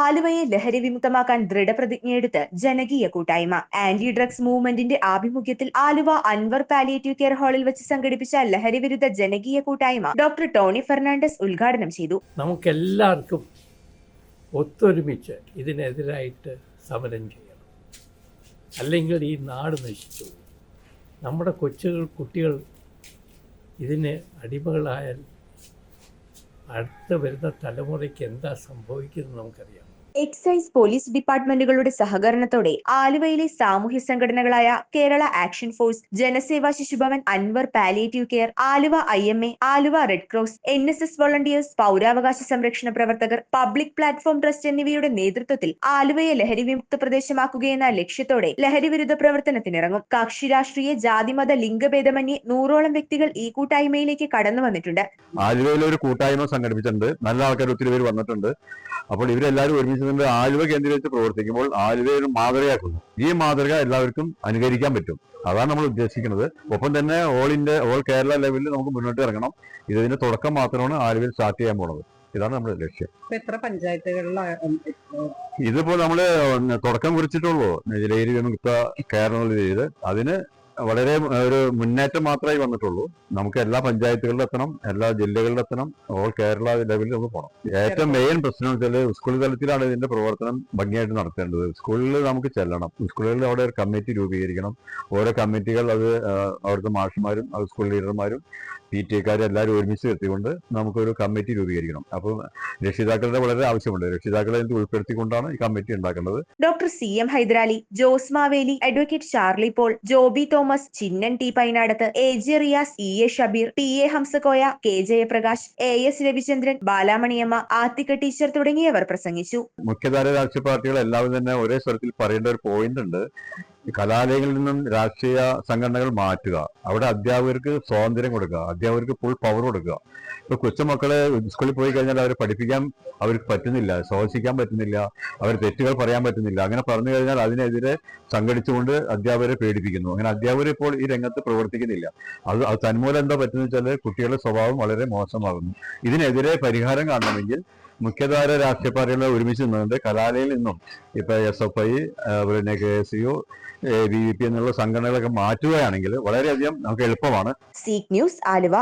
ആലുവയെ ലഹരി വിമുക്തമാക്കാൻ ദൃഢപ്രതിജ്ഞയെടുത്ത് ജനകീയ കൂട്ടായ്മ. ആന്റി ഡ്രഗ്സ് മൂവ്മെന്റിന്റെ ആഭിമുഖ്യത്തിൽ ആലുവ അൻവർ പാലിയേറ്റീവ് കെയർ ഹാളിൽ വെച്ച് സംഘടിപ്പിച്ച ലഹരി വിരുദ്ധ ജനകീയ കൂട്ടായ്മ ഡോക്ടർ ടോണി ഫെർണാണ്ടസ് ഉദ്ഘാടനം ചെയ്തു. നമുക്കെല്ലാവർക്കും ഒത്തൊരുമിച്ച് ഇതിനെതിരായിട്ട് സമരം ചെയ്യണം. അല്ലെങ്കിൽ ഈ നാട് നശിച്ചു നമ്മുടെ കൊച്ചുകൾ കുട്ടികൾ ഇതിന് അടിമകളായാൽ അടുത്ത വരുന്ന തലമുറയ്ക്ക് എന്താ സംഭവിക്കുന്നത് നമുക്കറിയാം. എക്സൈസ് പോലീസ് ഡിപ്പാർട്ട്മെന്റുകളുടെ സഹകരണത്തോടെ ആലുവയിലെ സാമൂഹ്യ സംഘടനകളായ Kerala action force Janaseva Shishubhavan Anwar palliative care Aluva I M A Aluva red cross N S S volunteers പൗരാവകാശ സംരക്ഷണ പ്രവർത്തകർ പബ്ലിക് പ്ലാറ്റ്ഫോം ട്രസ്റ്റ് എന്നിവയുടെ നേതൃത്വത്തിൽ ആലുവയെ ലഹരി വിമുക്ത പ്രദേശമാക്കുകയെന്ന ലക്ഷ്യത്തോടെ ലഹരി വിരുദ്ധ പ്രവർത്തനത്തിനിറങ്ങും. കക്ഷി രാഷ്ട്രീയ ജാതിമത ലിംഗഭേദമന്യേ നൂറോളം വ്യക്തികൾ ഈ കൂട്ടായ്മയിലേക്ക് കടന്നു വന്നിട്ടുണ്ട്. ആലുവയിൽ ഒരു കൂട്ടായ്മ സംഘടിപ്പിച്ചിട്ടുണ്ട്. നല്ല ആൾക്കാർ ഒത്തിരി പേര് വന്നിട്ടുണ്ട്. അപ്പോൾ ഇവരെല്ലാവരും ഒരുമിച്ച് നിന്ന് ആലുവ കേന്ദ്രീകരിച്ച് പ്രവർത്തിക്കുമ്പോൾ ആലുവയെ ഒരു മാതൃകയാക്കുന്നു. ഈ മാതൃക എല്ലാവർക്കും അനുകരിക്കാൻ പറ്റും. അതാണ് നമ്മൾ ഉദ്ദേശിക്കുന്നത്. ഒപ്പം തന്നെ ഓൾ ഇന്ത്യ ഓൾ കേരള ലെവലിൽ നമുക്ക് മുന്നോട്ട് ഇറങ്ങണം. ഇതിന്റെ തുടക്കം മാത്രമാണ് ആലുവയിൽ സ്റ്റാർട്ട് ചെയ്യാൻ പോണത്. ഇതാണ് നമ്മുടെ ലക്ഷ്യം. എത്ര പഞ്ചായത്തുകളിലാണ് ഇതിപ്പോ നമ്മൾ തുടക്കം കുറിച്ചിട്ടുള്ളൂ. നെജിലേരി ഇപ്പൊ കേരളത്തിൽ ചെയ്ത്. അതിന് വളരെ ഒരു മുന്നേറ്റം മാത്രമേ വന്നിട്ടുള്ളൂ. നമുക്ക് എല്ലാ പഞ്ചായത്തുകളിലും എത്തണം എല്ലാ ജില്ലകളിലും എത്തണം ഓൾ കേരള ലെവലിൽ നമുക്ക് പോകണം ഏറ്റവും മെയിൻ പ്രശ്നം വെച്ചാൽ സ്കൂൾ തലത്തിലാണ് ഇതിന്റെ പ്രവർത്തനം ഭംഗിയായിട്ട് നടത്തേണ്ടത്. സ്കൂളിൽ നമുക്ക് ചെല്ലണം. സ്കൂളുകളിൽ അവിടെ ഒരു കമ്മിറ്റി രൂപീകരിക്കണം. ഓരോ കമ്മിറ്റികൾ അത് അവിടുത്തെ മാഷുമാരും അത് സ്കൂൾ ലീഡർമാരും പി ടി എക്കാരും എല്ലാവരും ഒരുമിച്ച് എത്തിക്കൊണ്ട് നമുക്കൊരു കമ്മിറ്റി രൂപീകരിക്കണം. അപ്പം രക്ഷിതാക്കളുടെ വളരെ ആവശ്യമുണ്ട്. രക്ഷിതാക്കളെ ഉൾപ്പെടുത്തിക്കൊണ്ടാണ് ഈ കമ്മിറ്റി ഉണ്ടാക്കുന്നത്? Doctor C M Hyderali Jose Maveli advocate Sharly Paul Joby Thomas Chinnan T Painadath A J Riyas E A Shabeer T A Hamsakoya K Jayaprakash A S Ravichandran Balamaniamma Athikka teacher തുടങ്ങിയവർ പ്രസംഗിച്ചു. മുഖ്യധാര രാഷ്ട്രീയ പാർട്ടികൾ എല്ലാവരും തന്നെ ഒരേ സ്വരത്തിൽ പറയേണ്ട ഒരു പോയിന്റ് ഉണ്ട്. കലാലയങ്ങളിൽ നിന്നും രാഷ്ട്രീയ സംഘടനകൾ മാറ്റുക. അവിടെ അധ്യാപകർക്ക് സ്വാതന്ത്ര്യം കൊടുക്കുക. അധ്യാപകർക്ക് ഫുൾ പവർ കൊടുക്കുക. ഇപ്പൊ കൊച്ചുമക്കളെ സ്കൂളിൽ പോയി കഴിഞ്ഞാൽ അവരെ പഠിപ്പിക്കാൻ അവർക്ക് പറ്റുന്നില്ല ശോഷിക്കാൻ പറ്റുന്നില്ല അവർ തെറ്റുകൾ പറയാൻ പറ്റുന്നില്ല. അങ്ങനെ പറഞ്ഞു കഴിഞ്ഞാൽ അതിനെതിരെ സംഘടിച്ചുകൊണ്ട് അധ്യാപകരെ പേടിപ്പിക്കുന്നു. അങ്ങനെ അധ്യാപകർ ഇപ്പോൾ ഈ രംഗത്ത് പ്രവർത്തിക്കുന്നില്ല. അത് അത് തന്മൂലം എന്താ പറ്റുന്നത് വെച്ചാൽ കുട്ടികളുടെ സ്വഭാവം വളരെ മോശമാകുന്നു. ഇതിനെതിരെ പരിഹാരം കാണണമെങ്കിൽ മുഖ്യധാര രാഷ്ട്രീയ പാർട്ടികളെ ഒരുമിച്ച് നിന്നുകൊണ്ട് കലാലയിൽ നിന്നും ഇപ്പൊ എസ് എഫ് ഐ പിന്നെ K S U B V P എന്നുള്ള സംഘടനകളൊക്കെ മാറ്റുകയാണെങ്കിൽ വളരെയധികം നമുക്ക് എളുപ്പമാണ്. Seek news Aluva.